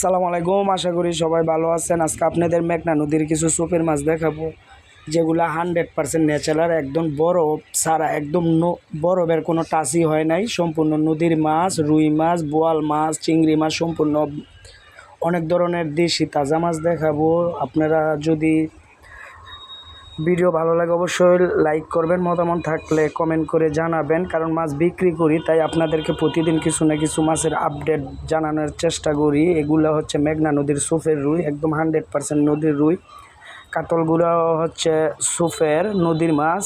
সালাম আলাইকুম আশা করি সবাই ভালো আছেন। আজকে আপনাদের মেঘনা নদীর কিছু সুপের মাছ দেখাবো। যেগুলা হান্ড্রেড পার্সেন্ট ন্যাচারাল, একদম বরফ ছাড়া, একদম বরফের কোনো টাচই হয় নাই। সম্পূর্ণ নদীর মাছ, রুই মাছ, বোয়াল মাছ, চিংড়ি মাছ, সম্পূর্ণ অনেক ধরনের দেশি তাজা মাছ দেখাবো। আপনারা যদি ভিডিও ভালো লাগে অবশ্যই লাইক করবেন, মতামত থাকলে কমেন্ট করে জানাবেন। কারণ মাছ বিক্রি করি, তাই আপনাদেরকে প্রতিদিন কিছু না কিছু মাছের আপডেট জানানোর চেষ্টা করি। এগুলো হচ্ছে মেঘনা নদীর সুফের রুই, একদম হান্ড্রেড পার্সেন্ট নদীর রুই। কাতলগুলো হচ্ছে সুফের নদীর মাছ,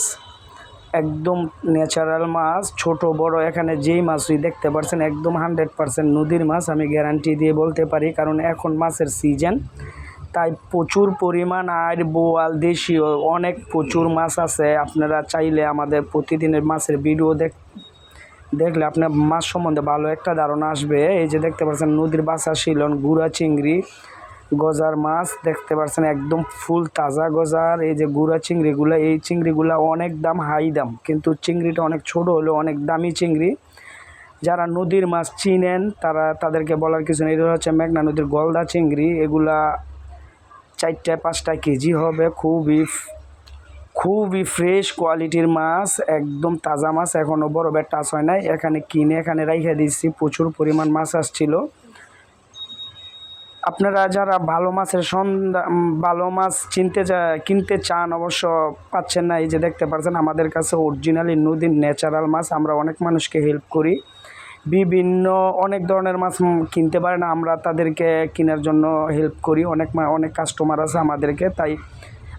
একদম ন্যাচারাল মাছ, ছোট, বড়, এখানে যেই মাছই দেখতে পারছেন, একদম হান্ড্রেড পার্সেন্ট নদীর মাছ, আমি গ্যারান্টি দিয়ে বলতে পারি। কারণ এখন মাছের সিজন তাই প্রচুর পরিমাণ আর বোয়াল দেশীয় অনেক প্রচুর মাছ আছে। আপনারা চাইলে আমাদের প্রতিদিনের মাছের ভিডিও দেখ দেখলে আপনার মাছ সম্বন্ধে ভালো একটা ধারণা আসবে। এই যে দেখতে পাচ্ছেন, নদীর বাসা শিলন গুড়া, চিংড়ি, গজার মাছ। দেখতে পাচ্ছেন, একদম ফুল তাজা গজার। এই যে গুড়া চিংড়িগুলো, এই চিংড়িগুলো অনেক দাম, হাই দাম। কিন্তু চিংড়িটা অনেক ছোট হলেও অনেক দামি চিংড়ি। যারা নদীর মাছ চিনেন, তারা তাদেরকে বলার কিছু নেই। হচ্ছে মেঘনা নদীর গলদা চিংড়ি। এগুলা চারটে পাঁচটা কেজি হবে, খুবই খুবই ফ্রেশ কোয়ালিটির মাছ, একদম তাজা মাছ এখনও বরফের টাচ হয় নাই। এখানে কিনে, এখানে রাইখে দিচ্ছি প্রচুর পরিমাণ মাছ আসছিল। আপনারা যারা ভালো মাছের সন্ধান ভালো মাছ চিনতে চা- কিনতে চান, অবশ্য পাচ্ছেন না, এই যে দেখতে পাচ্ছেন আমাদের কাছে অরিজিনালি নদীর ন্যাচারাল মাছ, আমরা অনেক মানুষকে হেল্প করি। বিভিন্ন অনেক ধরনের মাছ কিনতে পারে না। আমরা তাদেরকে কেনার জন্য হেল্প করি। অনেক অনেক কাস্টমার আছে আমাদেরকে। তাই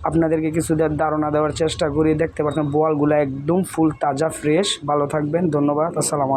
আপনাদেরকে কিছু ধারণা দেওয়ার চেষ্টা করি। দেখতে পাচ্ছেন, বোয়ালগুলো একদম ফুল তাজা ফ্রেশ ভালো থাকবেন। ধন্যবাদ। আসসালামু